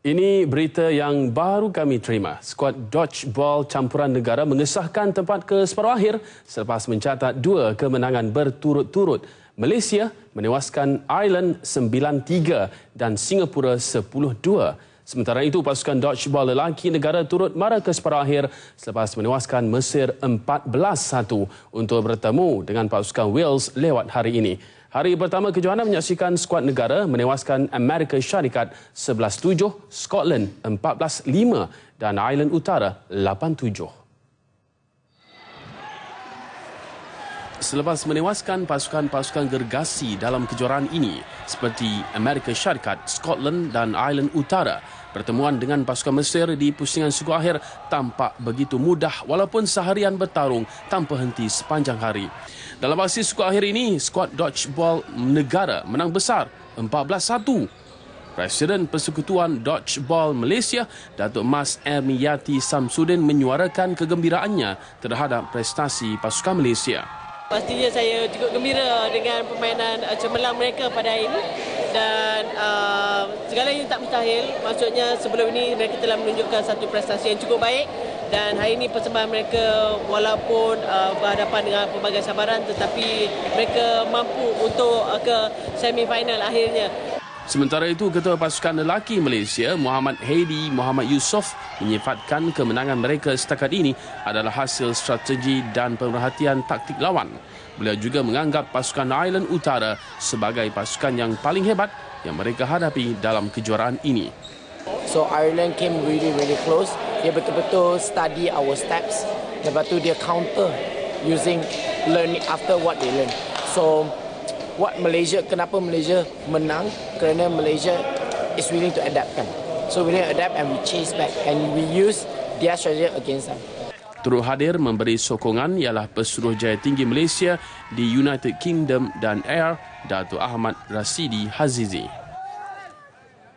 Ini berita yang baru kami terima. Skuad dodgeball campuran negara mengesahkan tempat ke separuh akhir selepas mencatat dua kemenangan berturut-turut. Malaysia menewaskan Ireland 9-3 dan Singapura 10-2. Sementara itu, pasukan dodgeball lelaki negara turut mara ke separuh akhir selepas menewaskan Mesir 14-1 untuk bertemu dengan pasukan Wales lewat hari ini. Hari pertama kejohanan menyaksikan skuad negara menewaskan Amerika Syarikat 11-7, Scotland 14-5 dan Ireland Utara 8-7. Selepas menewaskan pasukan-pasukan gergasi dalam kejuaraan ini seperti Amerika Syarikat, Scotland dan Ireland Utara, Pertemuan dengan pasukan Mesir di pusingan suku akhir tampak begitu mudah walaupun seharian bertarung tanpa henti sepanjang hari. Dalam aksi suku akhir ini, skuad dodgeball negara menang besar 14-1. Presiden Persekutuan Dodgeball Malaysia, Datuk Mas Ermiyati Samsudin menyuarakan kegembiraannya terhadap prestasi pasukan Malaysia. Pastinya saya cukup gembira dengan permainan uh, cemerlang mereka pada hari ini. Dan uh, segala yang tak mustahil maksudnya sebelum ini mereka telah menunjukkan satu prestasi yang cukup baik. Dan hari ini persembahan mereka walaupun uh, berhadapan dengan pelbagai sabaran tetapi mereka mampu untuk uh, ke semifinal akhirnya Sementara itu, Ketua Pasukan Lelaki Malaysia, Muhammad Heidi Muhammad Yusof menyifatkan kemenangan mereka setakat ini adalah hasil strategi dan pemerhatian taktik lawan. Beliau juga menganggap pasukan Island Utara sebagai pasukan yang paling hebat yang mereka hadapi dalam kejuaraan ini. So Ireland came really really close. Dia betul-betul study our steps. Lepas tu dia counter using learning after what they learn. So what Malaysia kenapa Malaysia menang? Kerana Malaysia is willing to adapt kan? So we adapt and we chase back and we use their strategy against them. Turut hadir memberi sokongan ialah pesuruh jaya tinggi Malaysia di United Kingdom dan Air, Datuk Ahmad Rasidi Hazizi.